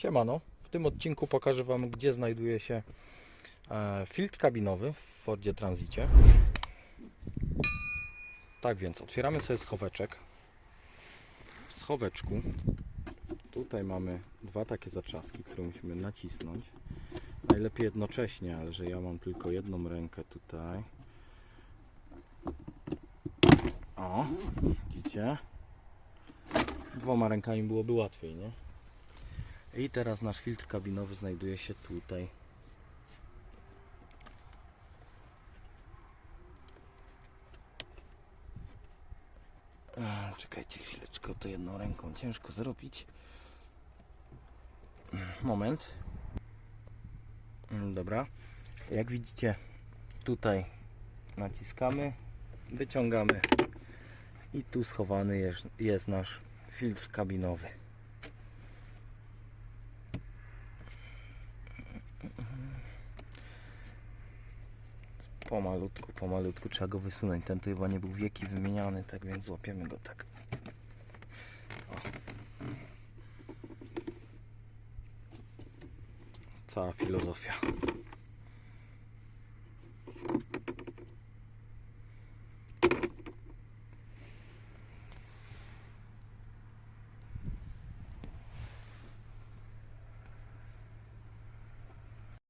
Siemano, w tym odcinku pokażę Wam gdzie znajduje się e, filtr kabinowy w Fordzie Transicie. Tak więc otwieramy sobie schoweczek. W schoweczku tutaj mamy dwa takie zaczaski, które musimy nacisnąć. Najlepiej jednocześnie, ale że ja mam tylko jedną rękę tutaj. O, widzicie? Dwoma rękami byłoby łatwiej, nie? I teraz nasz filtr kabinowy znajduje się tutaj. Czekajcie chwileczkę, to jedną ręką ciężko zrobić. Moment. Dobra. Jak widzicie, tutaj naciskamy, wyciągamy i tu schowany jest, jest nasz filtr kabinowy. Pomalutku, pomalutku trzeba go wysunąć. Ten to chyba nie był wieki wymieniany, tak więc złapiemy go tak. O. Cała filozofia.